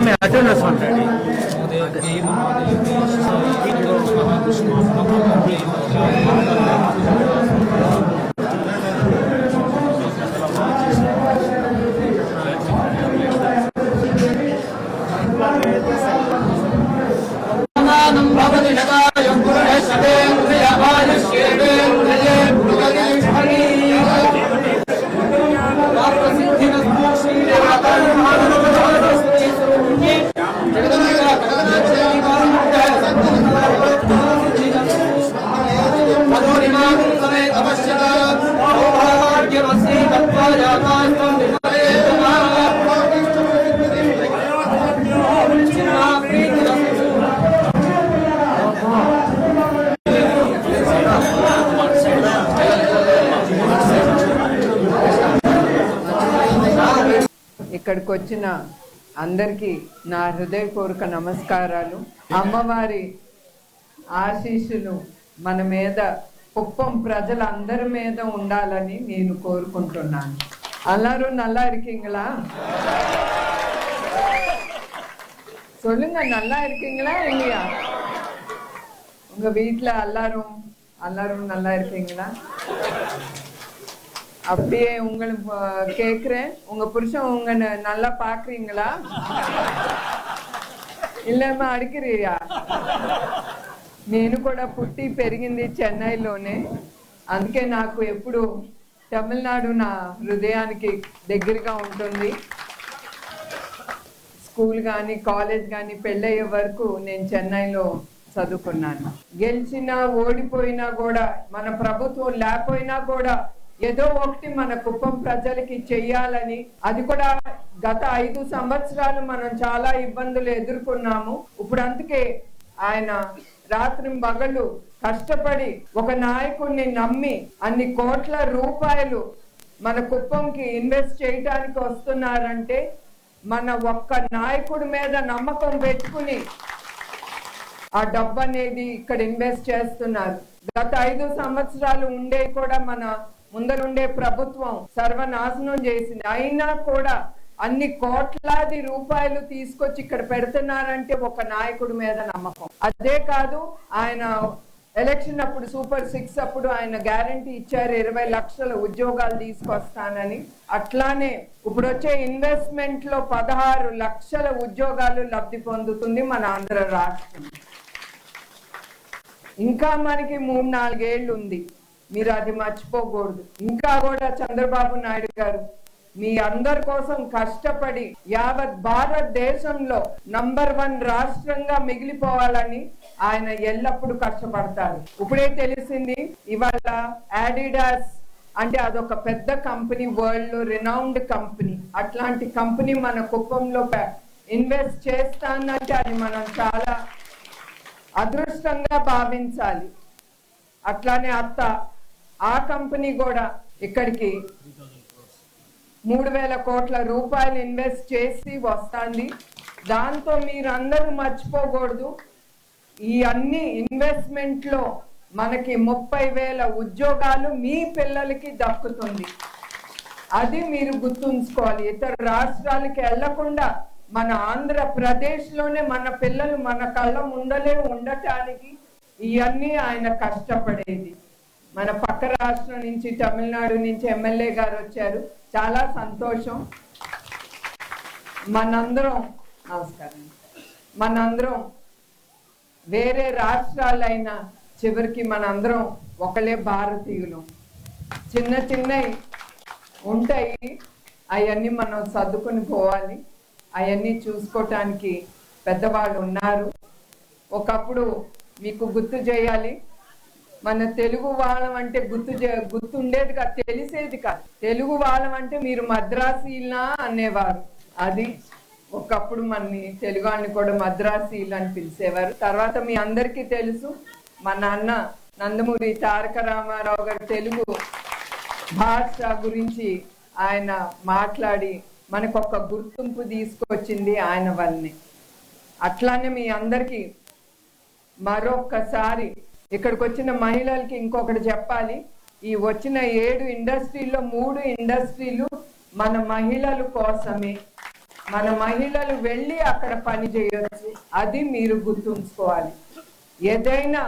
Imagine us already. Thank you. ఇక్కడికి వచ్చిన అందరికీ నా హృదయపూర్వక నమస్కారాలు. అమ్మవారి ఆశీస్సులు మన మీద కుప్పం ప్రజలందరి మీద ఉండాలని నేను కోరుకుంటున్నాను எல்லாரும் நல்லா இருக்கீங்களா சொல்லுங்க நல்லா இருக்கீங்களா இல்லையா உங்க வீட்ல எல்லாரும் எல்லாரும் நல்லா இருக்கீங்களா அப்படியே உங்களை ப- கேக்குறேன் உங்க புருஷன் உங்க ந- நல்லா பாக்குறீங்களா ఇల్లేమో అడిగిరియా నేను కూడా పుట్టి పెరిగింది చెన్నైలోనే. అందుకే నాకు ఎప్పుడు తమిళనాడు నా హృదయానికి దగ్గరగా ఉంటుంది. స్కూల్ కానీ కాలేజ్ కానీ పెళ్ళయ్యే వరకు నేను చెన్నైలో చదువుకున్నాను. గెలిచినా ఓడిపోయినా కూడా మన ప్రభుత్వం లేకపోయినా కూడా ఏదో ఒకటి మన కుప్పం ప్రజలకి చెయ్యాలని అది కూడా గత ఐదు సంవత్సరాలు మనం చాలా ఇబ్బందులు ఎదుర్కొన్నాము. ఇప్పుడు అందుకే ఆయన రాత్రి పగలు కష్టపడి ఒక నాయకుడిని నమ్మి అన్ని కోట్ల రూపాయలు మన కుప్పంకి ఇన్వెస్ట్ చేయడానికి వస్తున్నారంటే మన ఒక్క నాయకుడి మీద నమ్మకం పెట్టుకుని ఆ డబ్బు అనేది ఇక్కడ ఇన్వెస్ట్ చేస్తున్నారు. గత ఐదు సంవత్సరాలు ఉండే కూడా మన ముందరుండే ప్రభుత్వం సర్వనాశనం చేసింది. అయినా కూడా అన్ని కోట్లాది రూపాయలు తీసుకొచ్చి ఇక్కడ పెడుతున్నారంటే ఒక నాయకుడి మీద నమ్మకం. అదే కాదు ఆయన ఎలక్షన్ అప్పుడు సూపర్ సిక్స్ అప్పుడు ఆయన గ్యారంటీ ఇచ్చారు ఇరవై లక్షల ఉద్యోగాలు తీసుకొస్తానని. అట్లానే ఇప్పుడు వచ్చే ఇన్వెస్ట్మెంట్లో పదహారు లక్షల ఉద్యోగాలు లబ్ధి పొందుతుంది మన ఆంధ్ర రాష్ట్రం. ఇంకా మనకి మూడు నాలుగేళ్ళు ఉంది. మీరు అది మర్చిపోకూడదు. ఇంకా కూడా చంద్రబాబు నాయుడు గారు మీ అందరి కోసం కష్టపడి యావత్ భారతదేశంలో నంబర్ వన్ రాష్ట్రంగా మిగిలిపోవాలని ఆయన ఎల్లప్పుడూ కష్టపడతారు. ఇప్పుడే తెలిసింది ఇవాళ ఆడిడాస్ అంటే అదొక పెద్ద కంపెనీ వరల్డ్లో రినౌండ్ కంపెనీ. అట్లాంటి కంపెనీ మన కుప్పంలో ఇన్వెస్ట్ చేస్తానంటే అది మనం చాలా అదృష్టంగా భావించాలి. అట్లానే అత్త ఆ కంపెనీ కూడా ఇక్కడికి మూడు వేల కోట్ల రూపాయలు ఇన్వెస్ట్ చేసి వస్తుంది. దాంతో మీరందరూ మర్చిపోకూడదు. ఈ అన్ని ఇన్వెస్ట్మెంట్లో మనకి ముప్పై వేల ఉద్యోగాలు మీ పిల్లలకి దక్కుతుంది. అది మీరు గుర్తుంచుకోవాలి. ఇతర రాష్ట్రాలకి వెళ్ళకుండా మన ఆంధ్రప్రదేశ్లోనే మన పిల్లలు మన కళ్ళ ముందలే ఉండటానికి ఇవన్నీ ఆయన కష్టపడేది. మన పక్క రాష్ట్రం నుంచి తమిళనాడు నుంచి ఎమ్మెల్యే గారు వచ్చారు. చాలా సంతోషం. మనందరం నమస్కారం. మనందరం వేరే రాష్ట్రాలైన చివరికి మనందరం ఒకలే భారతీయులు. చిన్న చిన్నవి ఉంటాయి. అవన్నీ మనం సర్దుకుని పోవాలి. అవన్నీ చూసుకోవటానికి పెద్దవాళ్ళు ఉన్నారు. ఒకప్పుడు మీకు గుర్తు చేయాలి. మన తెలుగు వాళ్ళం అంటే గుర్తు గుర్తుండేది కాదు తెలిసేది కాదు. తెలుగు వాళ్ళం అంటే మీరు మద్రాసీలా అనేవారు. అది ఒకప్పుడు మనని తెలుగు వాళ్ళని కూడా మద్రాసీలు అని పిలిచేవారు. తర్వాత మీ అందరికీ తెలుసు మా నాన్న నందమూరి తారక రామారావు గారు తెలుగు భాష గురించి ఆయన మాట్లాడి మనకు ఒక గుర్తింపు తీసుకొచ్చింది ఆయన వల్లనే. అట్లానే మీ అందరికీ మరొక్కసారి ఇక్కడికి వచ్చిన మహిళలకి ఇంకొకటి చెప్పాలి. ఈ వచ్చిన ఏడు ఇండస్ట్రీల్లో మూడు ఇండస్ట్రీలు మన మహిళల కోసమే. మన మహిళలు వెళ్ళి అక్కడ పని చేయొచ్చు. అది మీరు గుర్తుంచుకోవాలి. ఏదైనా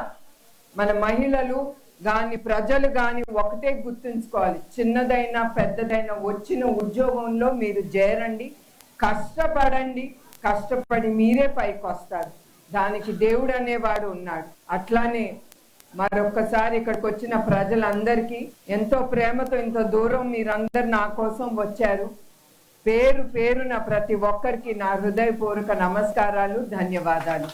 మన మహిళలు కానీ ప్రజలు కానీ ఒకటే గుర్తుంచుకోవాలి. చిన్నదైనా పెద్దదైనా వచ్చిన ఉద్యోగంలో మీరు చేరండి. కష్టపడండి. కష్టపడి మీరే పైకి వస్తారు దానికి దేవుడు అనేవాడు ఉన్నాడు. అట్లానే మరొక్కసారి ఇక్కడికి వచ్చిన ప్రజలందరికీ ఎంతో ప్రేమతో ఇంత దూరం మీరందరు నా కోసం వచ్చారు. పేరు పేరున ప్రతి ఒక్కరికి నా హృదయపూర్వక నమస్కారాలు ధన్యవాదాలు.